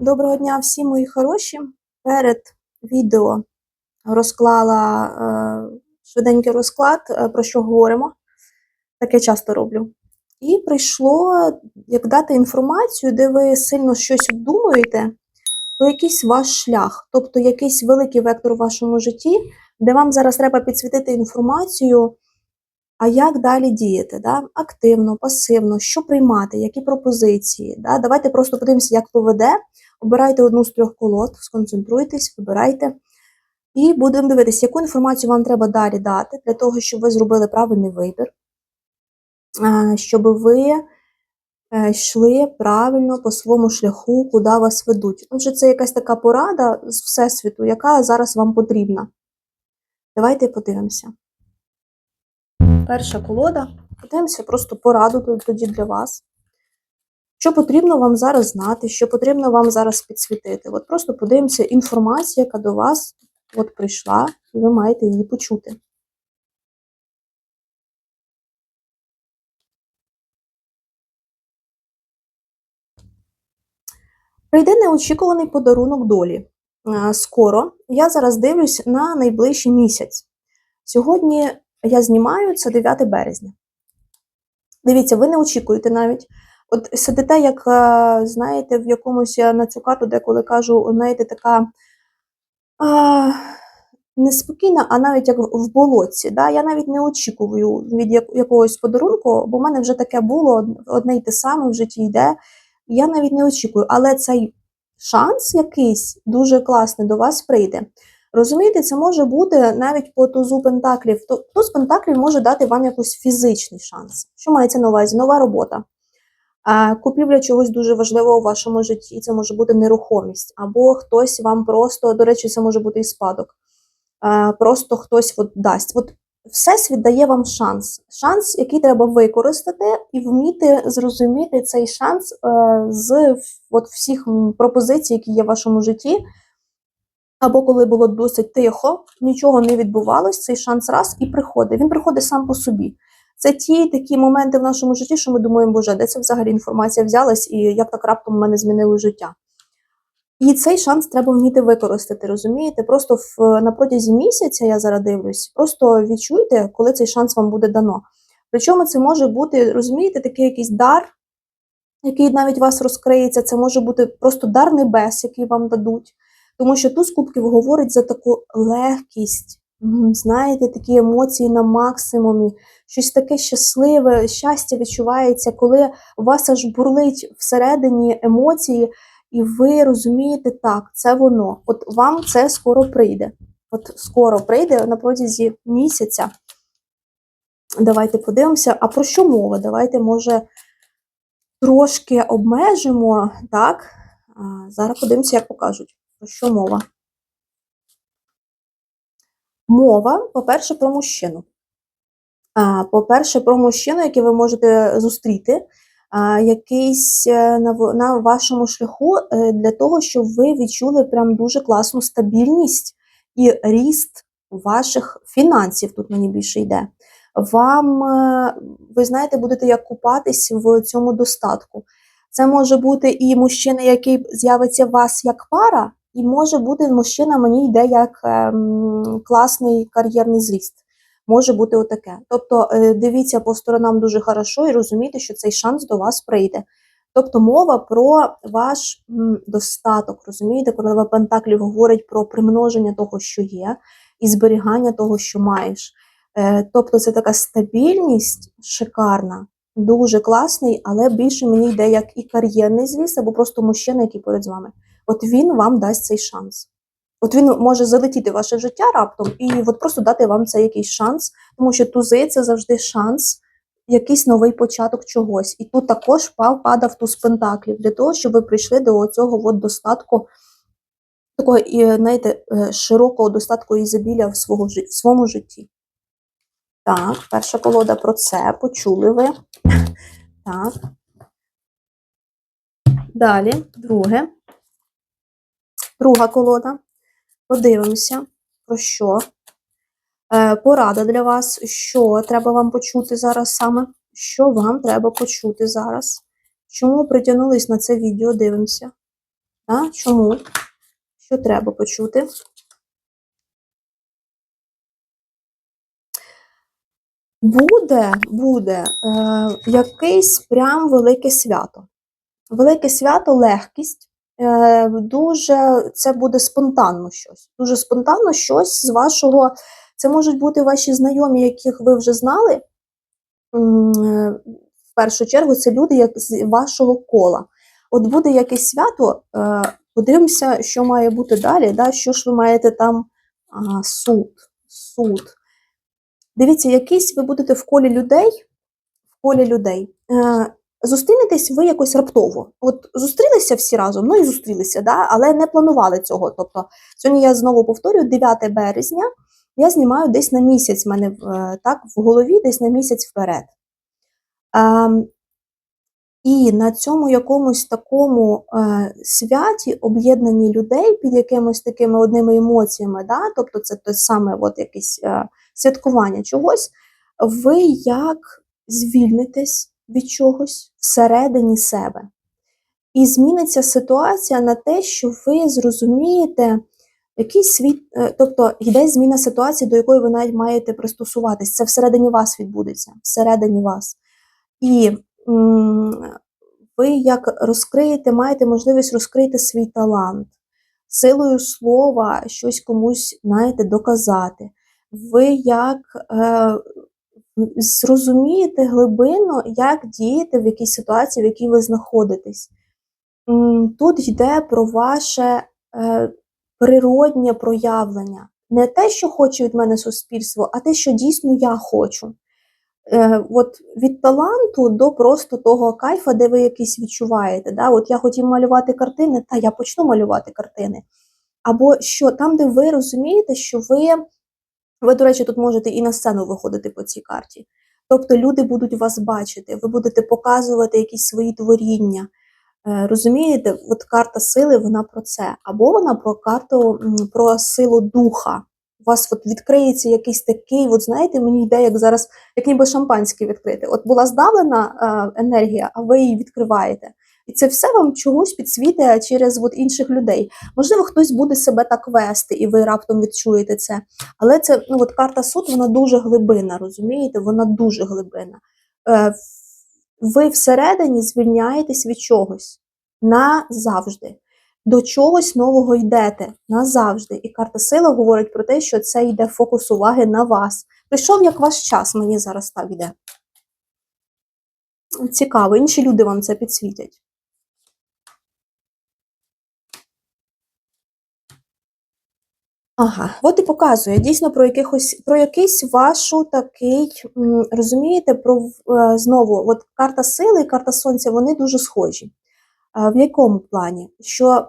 Доброго дня всім мої хороші. Перед відео розклала е, швиденький розклад, е, про що говоримо. Таке часто роблю. І прийшло як дати інформацію, де ви сильно щось обдумуєте про якийсь ваш шлях, тобто якийсь великий вектор у вашому житті, де вам зараз треба підсвітити інформацію, а як далі діяти? Да? Активно, пасивно, що приймати, які пропозиції. Да? Давайте просто подивимося, як поведе. Обирайте одну з трьох колод, сконцентруйтесь, вибирайте. І будемо дивитися, яку інформацію вам треба далі дати, для того, щоб ви зробили правильний вибір, е, щоб ви е, йшли правильно по своєму шляху, куди вас ведуть. Отже, це якась така порада з Всесвіту, яка зараз вам потрібна. Давайте подивимося. Перша колода. Подивимося просто пораду тоді для вас. Що потрібно вам зараз знати, що потрібно вам зараз підсвітити. От просто подивимося інформацію, яка до вас от прийшла, і ви маєте її почути. Прийде неочікуваний подарунок долі. Е, Скоро я зараз дивлюсь на найближчий місяць. Сьогодні я знімаю це 9 березня. Дивіться, ви не очікуєте навіть. От сидите, як, е, знаєте, в якомусь я на цю карту, деколи кажу, знаєте, така а, неспокійна, а навіть як в болотці. Да? Я навіть не очікую від якогось подарунку, бо в мене вже таке було, одне й те саме в житті йде. Я навіть не очікую, але цей шанс якийсь дуже класний до вас прийде. Розумієте, це може бути навіть по тузу пентаклів. Туз пентаклів може дати вам якийсь фізичний шанс. Що мається на увазі? Нова робота. Купівля чогось дуже важливого у вашому житті. Це може бути нерухомість, або хтось вам просто, до речі, це може бути і спадок. Просто хтось от дасть. От Всесвіт дає вам шанс. Шанс, який треба використати і вміти зрозуміти цей шанс е, з от всіх пропозицій, які є в вашому житті. Або коли було досить тихо, нічого не відбувалось, цей шанс раз і приходить. Він приходить сам по собі. Це ті такі моменти в нашому житті, що ми думаємо, боже, де це взагалі інформація взялась, і як так раптом в мене змінило життя. І цей шанс треба вміти використати, розумієте? Просто в, на протязі місяця я зараз дивлюсь, просто відчуйте, коли цей шанс вам буде дано. Причому це може бути, розумієте, такий якийсь дар, який навіть вас розкриється, це може бути просто дар небес, який вам дадуть. Тому що туз кубків говорить за таку легкість, знаєте, такі емоції на максимумі, щось таке щасливе, щастя відчувається, коли у вас аж бурлить всередині емоції, і ви розумієте, так, це воно. От вам це скоро прийде. От скоро прийде на протязі місяця. Давайте подивимося. А про що мова? Давайте, може, трошки обмежимо, так? Зараз подивимося, як покажуть. Про що мова? Мова, по-перше, про мужчину. По-перше, про мужчину, який ви можете зустріти, якийсь е, на, на вашому шляху е, для того, щоб ви відчули прям дуже класну стабільність і ріст ваших фінансів. Тут мені більше йде. Вам, е, ви знаєте, будете як купатись в цьому достатку. Це може бути і мужчина, який з'явиться у вас як пара, і може бути мужчина, мені йде як ем, класний кар'єрний зріст. Може бути отаке. Тобто е, дивіться по сторонам дуже хорошо і розумійте, що цей шанс до вас прийде. Тобто мова про ваш достаток, розумієте, королева Пентаклів говорить про примноження того, що є, і зберігання того, що маєш. Е, Тобто це така стабільність шикарна, дуже класний, але більше мені йде як і кар'єрний зріст, або просто мужчина, який поряд з вами. От він вам дасть цей шанс. От він може залетіти в ваше життя раптом і от просто дати вам цей якийсь шанс, тому що тузи це завжди шанс, якийсь новий початок чогось. І тут також пав падав туз пентаклів для того, щоб ви прийшли до цього от достатку, такого, знаєте, е, широкого достатку ізобілля в, свого, в своєму житті. Так, перша колода про це. Почули ви. Так. Далі, друге. Друга колода. Подивимося, про що. Е, порада для вас, що треба вам почути зараз саме. Що вам треба почути зараз? Чому притягнулись на це відео? Дивимося. А? Чому? Що треба почути? Буде, буде е, якесь прям велике свято. Велике свято, легкість. Е, дуже це буде спонтанно щось. Дуже спонтанно щось з вашого. Це можуть бути ваші знайомі, яких ви вже знали. Е, В першу чергу, це люди як з вашого кола. От буде якесь свято, е, подивимося, що має бути далі. Да? Що ж ви маєте там ага, суд, суд. Дивіться, якийсь ви будете в колі людей, в колі людей. Зустрінетесь ви якось раптово. От зустрілися всі разом, ну і зустрілися, да? але не планували цього. Тобто, сьогодні я знову повторюю, 9 березня я знімаю десь на місяць в мене е, так, в голові, десь на місяць вперед. Ем, і на цьому якомусь такому е, святі об'єднані людей під якимось такими одними емоціями, да? тобто це те саме от якесь е, святкування чогось, ви як звільнитесь від чогось всередині себе. І зміниться ситуація на те, що ви зрозумієте, який світ, е, тобто йде зміна ситуації, до якої ви навіть маєте пристосуватись. Це всередині вас відбудеться, всередині вас. І м, ви як розкриєте, маєте можливість розкрити свій талант, силою слова щось комусь, знаєте, доказати. Ви як е, зрозумієте глибинно, як діяти в якійсь ситуації, в якій ви знаходитесь. Тут йде про ваше е, природнє проявлення. Не те, що хоче від мене суспільство, а те, що дійсно я хочу. Е, от від таланту до просто того кайфа, де ви якийсь відчуваєте. Да? От я хотів малювати картини, та я почну малювати картини. Або що там, де ви розумієте, що ви, ви, до речі, тут можете і на сцену виходити по цій карті. Тобто люди будуть вас бачити, ви будете показувати якісь свої творіння. Е, Розумієте, от карта сили, вона про це. Або вона про карту про силу духа. У вас от відкриється якийсь такий, от знаєте, мені йде як зараз, як ніби шампанське відкрити. От була здавлена е, енергія, а ви її відкриваєте. І це все вам чогось підсвітить через от інших людей. Можливо, хтось буде себе так вести, і ви раптом відчуєте це. Але це ну, от карта суд, вона дуже глибинна, розумієте? Вона дуже глибинна. Е, ви всередині звільняєтесь від чогось назавжди. До чогось нового йдете назавжди. І карта сила говорить про те, що це йде фокус уваги на вас. Прийшов як ваш час, мені зараз так йде. Цікаво, інші люди вам це підсвітять. Ага, от і показує дійсно про якихось про якийсь вашу такий, розумієте, про е, знову от карта сили і карта сонця, вони дуже схожі. В якому плані? Що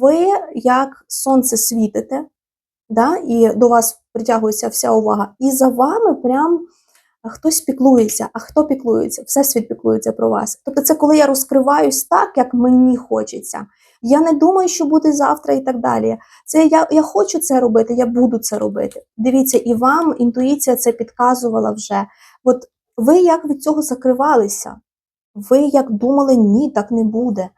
ви як сонце світите, да, і до вас притягується вся увага, і за вами прям хтось піклується. А хто піклується? Всесвіт піклується про вас. Тобто, це коли я розкриваюсь так, як мені хочеться. Я не думаю, що буде завтра і так далі. Це я, я хочу це робити, я буду це робити. Дивіться, і вам інтуїція це підказувала вже. От ви як від цього закривалися? Ви як думали, ні, так не буде.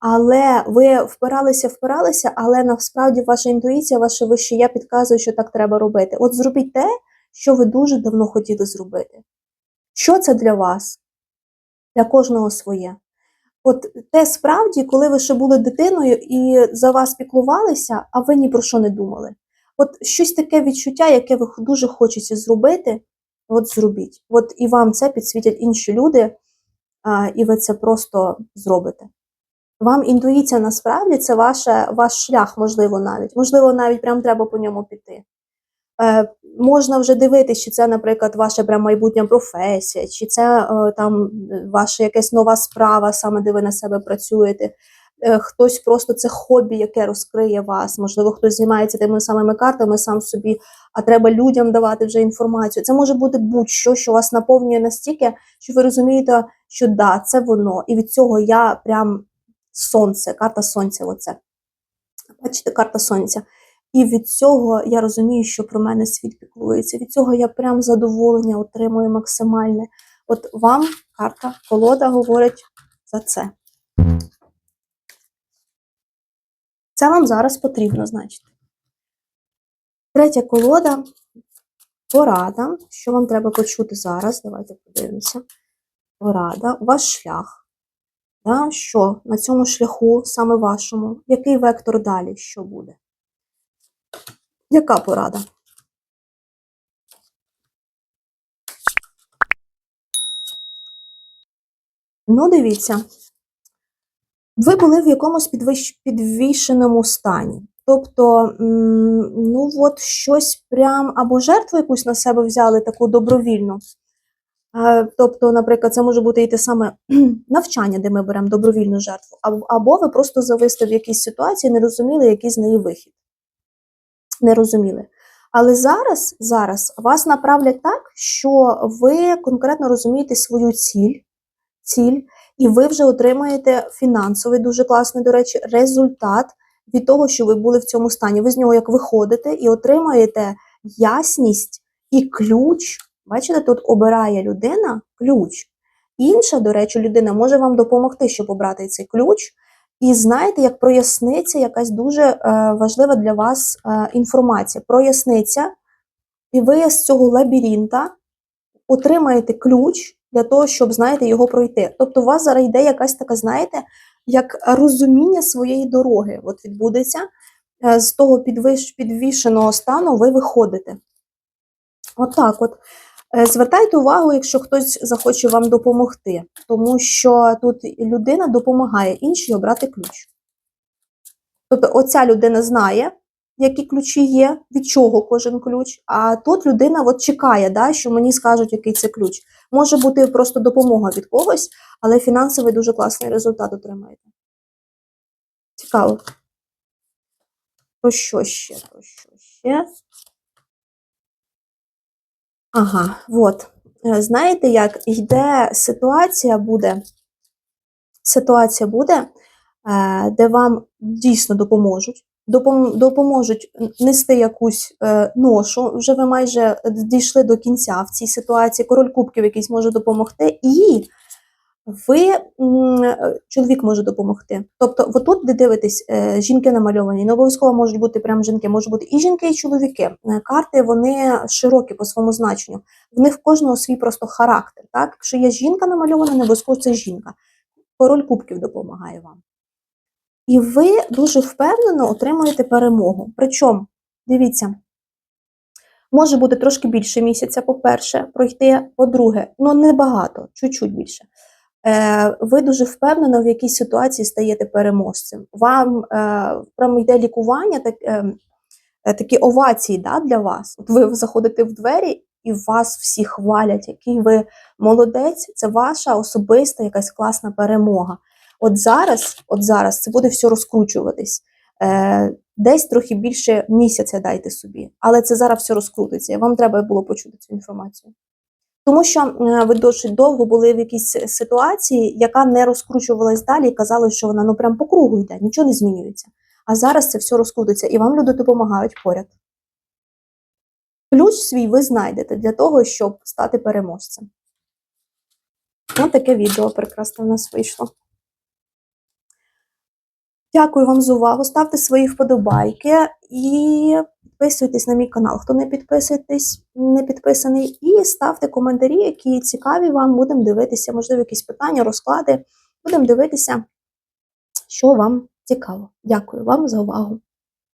Але ви впиралися, впиралися, але насправді ваша інтуїція, ваше вище я підказує, що так треба робити. От зробіть те, що ви дуже давно хотіли зробити. Що це для вас? Для кожного своє. От те справді, коли ви ще були дитиною і за вас піклувалися, а ви ні про що не думали. От щось таке відчуття, яке ви дуже хочете зробити, от зробіть. От і вам це підсвітять інші люди, а, і ви це просто зробите. Вам інтуїція насправді це ваше, ваш шлях, можливо, навіть. Можливо, навіть прям треба по ньому піти. Е, можна вже дивитися, чи це, наприклад, ваша прям майбутня професія, чи це е, там ваша якась нова справа, саме де ви на себе працюєте. Е, хтось просто це хобі, яке розкриє вас. Можливо, хтось займається тими самими картами сам собі, а треба людям давати вже інформацію. Це може бути будь-що, що вас наповнює настільки, що ви розумієте, що да, це воно. І від цього я прям сонце, карта сонця. Оце. Бачите, карта сонця. І від цього я розумію, що про мене світ піклується. Від цього я прям задоволення отримую максимальне. От вам карта колода говорить за це. Це вам зараз потрібно, значить. Третя колода порада. Що вам треба почути зараз? Давайте подивимося. Порада. Ваш шлях. Да? Що на цьому шляху, саме вашому? Який вектор далі? Що буде? Яка порада? Ну, дивіться, ви були в якомусь підвішеному стані. Тобто, ну от щось прям або жертву якусь на себе взяли таку добровільну. Тобто, наприклад, це може бути і те саме навчання, де ми беремо добровільну жертву, або ви просто зависли в якійсь ситуації, не розуміли, який з неї вихід. Не розуміли. Але зараз, зараз вас направлять так, що ви конкретно розумієте свою ціль, ціль, і ви вже отримаєте фінансовий, дуже класний, до речі, результат від того, що ви були в цьому стані. Ви з нього як виходите і отримаєте ясність і ключ. Бачите, тут обирає людина ключ. Інша, до речі, людина може вам допомогти, щоб обрати цей ключ. І знаєте, як проясниться якась дуже е, важлива для вас е, інформація. Проясниться, і ви з цього лабіринта отримаєте ключ для того, щоб, знаєте, його пройти. Тобто, у вас зараз йде якась така, знаєте, як розуміння своєї дороги. От відбудеться Е, з того підвішеного стану ви виходите. Отак от. Е, Звертайте увагу, якщо хтось захоче вам допомогти, тому що тут людина допомагає іншій обрати ключ. Тобто, оця людина знає, які ключі є, від чого кожен ключ, а тут людина от чекає, да, що мені скажуть, який це ключ. Може бути просто допомога від когось, але фінансовий дуже класний результат отримаєте. Цікаво. Про що ще? Про що ще? Ага, от. Е, Знаєте, як йде ситуація буде, ситуація буде, е, де вам дійсно допоможуть. Допоможуть нести якусь е, ношу. Вже ви майже дійшли до кінця в цій ситуації. Король кубків якийсь може допомогти, і ви чоловік може допомогти. Тобто, отут, де дивитесь, е, жінки намальовані, не обов'язково можуть бути прям жінки, можуть бути і жінки, і чоловіки. Е, Карти вони широкі по своєму значенню. В них в кожного свій просто характер. Так? Якщо є жінка намальована, не обов'язково це жінка. Король кубків допомагає вам. І ви дуже впевнено отримуєте перемогу. Причому, дивіться, може бути трошки більше місяця, по-перше, пройти, по-друге, ну небагато, чуть-чуть більше. Е, ви дуже впевнено в якійсь ситуації стаєте переможцем. Вам е, прямо йде лікування, так, е, такі овації да, для вас. От ви заходите в двері і вас всі хвалять, який ви молодець, це ваша особиста якась класна перемога. От зараз, от зараз це буде все розкручуватись. Десь трохи більше місяця дайте собі, але це зараз все розкрутиться. Вам треба було почути цю інформацію. Тому що е, ви досить довго були в якійсь ситуації, яка не розкручувалась далі, і казали, що вона ну прям по кругу йде, нічого не змінюється. А зараз це все розкрутиться, і вам люди допомагають поряд. Ключ свій ви знайдете для того, щоб стати переможцем. Ось таке відео прекрасне в нас вийшло. Дякую вам за увагу. Ставте свої вподобайки і підписуйтесь на мій канал. Хто не підписуєтесь, не підписаний, і ставте коментарі, які цікаві вам. Будемо дивитися, можливо, якісь питання, розклади. Будемо дивитися, що вам цікаво. Дякую вам за увагу.